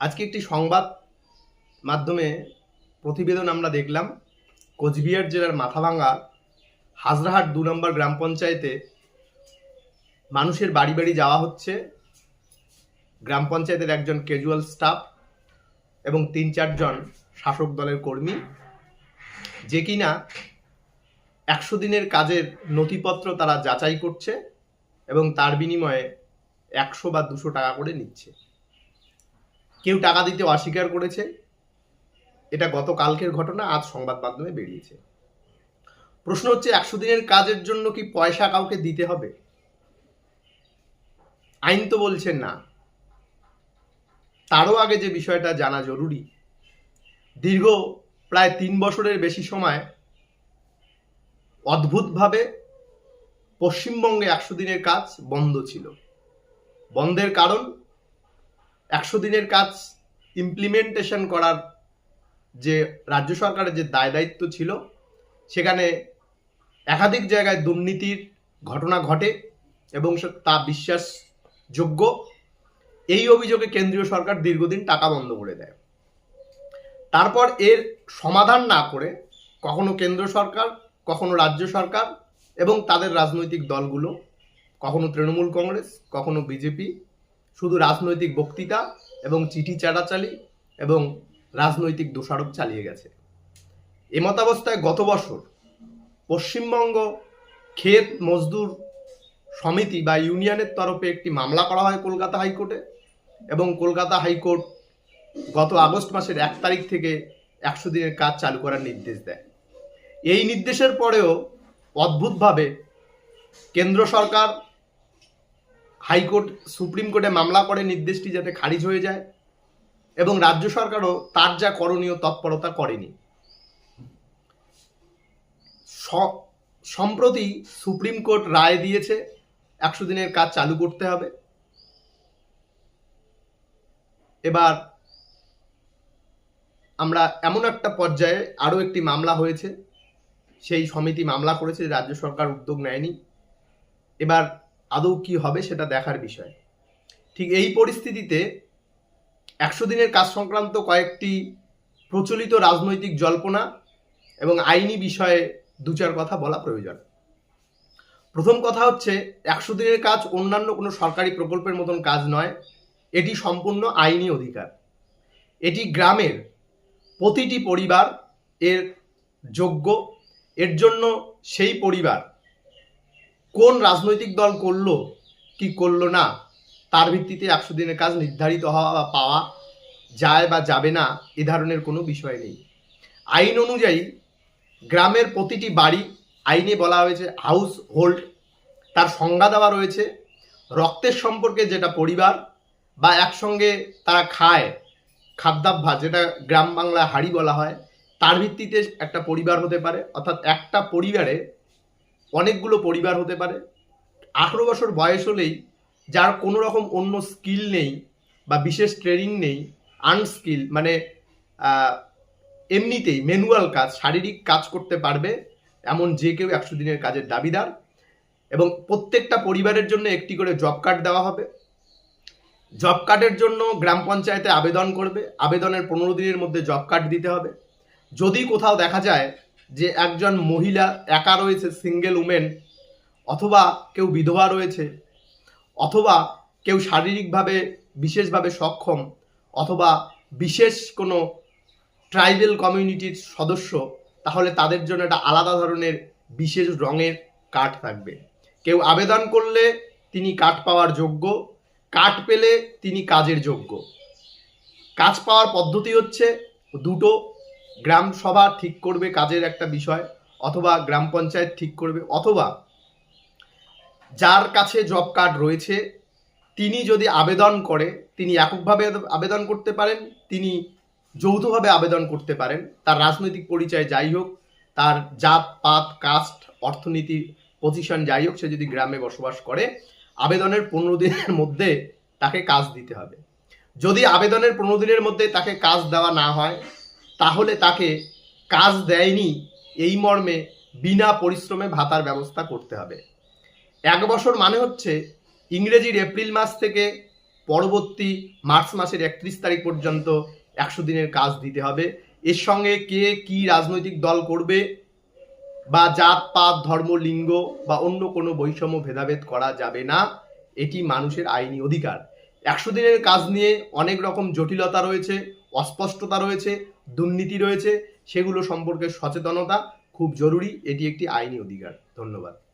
আজকে একটি সংবাদ মাধ্যমে প্রতিবেদন আমরা দেখলাম। কোচবিহার জেলার মাথাভাঙ্গা, হাজরাহাট দু নম্বর গ্রাম পঞ্চায়েতে মানুষের বাড়ি বাড়ি যাওয়া হচ্ছে। গ্রাম পঞ্চায়েতের একজন ক্যাজুয়াল স্টাফ এবং তিন চারজন শাসক দলের কর্মী। যে কিনা একশো দিনের কাজের নথিপত্র তারা যাচাই করছে এবং তার বিনিময়ে একশো বা দুশো টাকা করে নিচ্ছে। কেউ টাকা দিতে অস্বীকার করেছে। এটা গতকালকের ঘটনা, আজ সংবাদ মাধ্যমে বেরিয়েছে। প্রশ্ন হচ্ছে, একশো দিনের কাজের জন্য কি পয়সা কাউকে দিতে হবে? আইন তো বলছেন না। তারও আগে যে বিষয়টা জানা জরুরি। দীর্ঘ প্রায় তিন বছরের বেশি সময় অদ্ভুতভাবে পশ্চিমবঙ্গে একশো দিনের কাজ বন্ধ ছিল। বন্ধের কারণ একশো দিনের কাজ ইমপ্লিমেন্টেশন করার যে রাজ্য সরকারের যে দায় দায়িত্ব ছিল, সেখানে একাধিক জায়গায় দুর্নীতির ঘটনা ঘটে এবং তা বিশ্বাসযোগ্য। এই অভিযোগে কেন্দ্রীয় সরকার দীর্ঘদিন টাকা বন্ধ করে দেয়। তারপর এর সমাধান না করে কখনো কেন্দ্র সরকার, কখনো রাজ্য সরকার এবং তাদের রাজনৈতিক দলগুলো, কখনো তৃণমূল কংগ্রেস, কখনো বিজেপি শুধু রাজনৈতিক বক্তৃতা এবং চিঠি চাড়াচালি এবং রাজনৈতিক দোষারোপ চালিয়ে গেছে। এমতাবস্থায় গত বছর পশ্চিমবঙ্গ ক্ষেত মজদুর সমিতি বা ইউনিয়নের তরফে একটি মামলা করা হয় কলকাতা হাইকোর্টে এবং কলকাতা হাইকোর্ট গত আগস্ট মাসের এক তারিখ থেকে একশো দিনের কাজ চালু করার নির্দেশ দেয়। এই নির্দেশের পরেও অদ্ভুতভাবে কেন্দ্র সরকার হাইকোর্ট, সুপ্রিম কোর্টে মামলা করে নির্দেশটি যাতে খারিজ হয়ে যায় এবং রাজ্য সরকারও তার যা করণীয় তৎপরতা করেনি। সম্প্রতি সুপ্রিম কোর্ট রায় দিয়েছে, একশো দিনের কাজ চালু করতে হবে। এবার আমরা এমন একটা পর্যায়ে আরও একটি মামলা হয়েছে, সেই সমিতি মামলা করেছে, রাজ্য সরকার উদ্যোগ নেয়নি। এবার আদৌ কি হবে সেটা দেখার বিষয়। ঠিক এই পরিস্থিতিতে একশো দিনের কাজ সংক্রান্ত কয়েকটি প্রচলিত রাজনৈতিক জল্পনা এবং আইনি বিষয়ে দু চার কথা বলা প্রয়োজন। প্রথম কথা হচ্ছে, একশো দিনের কাজ অন্যান্য কোনো সরকারি প্রকল্পের মতন কাজ নয়, এটি সম্পূর্ণ আইনি অধিকার। এটি গ্রামের প্রতিটি পরিবার এর যোগ্য, এর জন্য সেই পরিবার কোন রাজনৈতিক দল করল, কি করল না, তার ভিত্তিতে একশো দিনের কাজ নির্ধারিত হওয়া বা পাওয়া যায় বা যাবে না, এ ধরনের কোনো বিষয় নেই। আইন অনুযায়ী গ্রামের প্রতিটি বাড়ি আইনে বলা হয়েছে হাউস হোল্ড তার সংজ্ঞা দেওয়া রয়েছে রক্তের সম্পর্কে যেটা পরিবার বা একসঙ্গে তারা খায়, খাদ্যাভ্যাস যেটা গ্রাম বাংলায় হাড়ি বলা হয়, তার ভিত্তিতে একটা পরিবার হতে পারে, অর্থাৎ একটা পরিবারে অনেকগুলো পরিবার হতে পারে। আঠেরো বছর বয়স হলেই যার কোনো রকম অন্য স্কিল নেই বা বিশেষ ট্রেনিং নেই আনস্কিল মানে এমনিতেই ম্যানুয়াল কাজ, শারীরিক কাজ করতে পারবে এমন যে কেউ একশো দিনের কাজের দাবিদার। এবং প্রত্যেকটা পরিবারের জন্য একটি করে জব কার্ড দেওয়া হবে। জব কার্ডের জন্য গ্রাম পঞ্চায়েতে আবেদন করবে। আবেদনের পনেরো দিনের মধ্যে জব কার্ড দিতে হবে। যদি কোথাও দেখা যায় যে একজন মহিলা একা রয়েছে সিঙ্গেল উমেন অথবা কেউ বিধবা রয়েছে, অথবা কেউ শারীরিকভাবে বিশেষভাবে সক্ষম, অথবা বিশেষ কোনো ট্রাইবেল কমিউনিটির সদস্য, তাহলে তাদের জন্য একটা আলাদা ধরনের বিশেষ রঙের কার্ড থাকবে। কেউ আবেদন করলে তিনি কার্ড পাওয়ার যোগ্য কার্ড পেলে তিনি কাজের যোগ্য। কাজ পাওয়ার পদ্ধতি হচ্ছে দুটো গ্রাম সভা ঠিক করবে কাজের একটা বিষয়, অথবা গ্রাম পঞ্চায়েত ঠিক করবে, অথবা যার কাছে জব কার্ড রয়েছে, তিনি যদি আবেদন করে, তিনি এককভাবে আবেদন করতে পারেন, তিনি যৌথভাবে আবেদন করতে পারেন, তার রাজনৈতিক পরিচয় যাই হোক, তার জাত, পাত কাস্ট অর্থনীতি পজিশন যাই হোক, সে যদি গ্রামে বসবাস করে, আবেদনের পনেরো দিনের মধ্যে তাকে কাজ দিতে হবে। যদি আবেদনের পনেরো দিনের মধ্যে তাকে কাজ দেওয়া না হয় তাহলে তাকে কাজ দেয়নি এই মর্মে বিনা পরিশ্রমে ভাতার ব্যবস্থা করতে হবে। এক বছর মানে হচ্ছে ইংরেজির এপ্রিল মাস থেকে পরবর্তী মার্চ মাসের একত্রিশ তারিখ পর্যন্ত একশো দিনের কাজ দিতে হবে। এর সঙ্গে কে কি রাজনৈতিক দল করবে বা জাত, পাত, ধর্ম, লিঙ্গ বা অন্য কোনো বৈষম্য ভেদাভেদ করা যাবে না, এটি মানুষের আইনি অধিকার। একশো দিনের কাজ নিয়ে অনেক রকম জটিলতা রয়েছে, অস্পষ্টতা রয়েছে দুর্নীতি রয়েছে সেগুলো সম্পর্কে সচেতনতা খুব জরুরি এটি একটি আইনি অধিকার। ধন্যবাদ।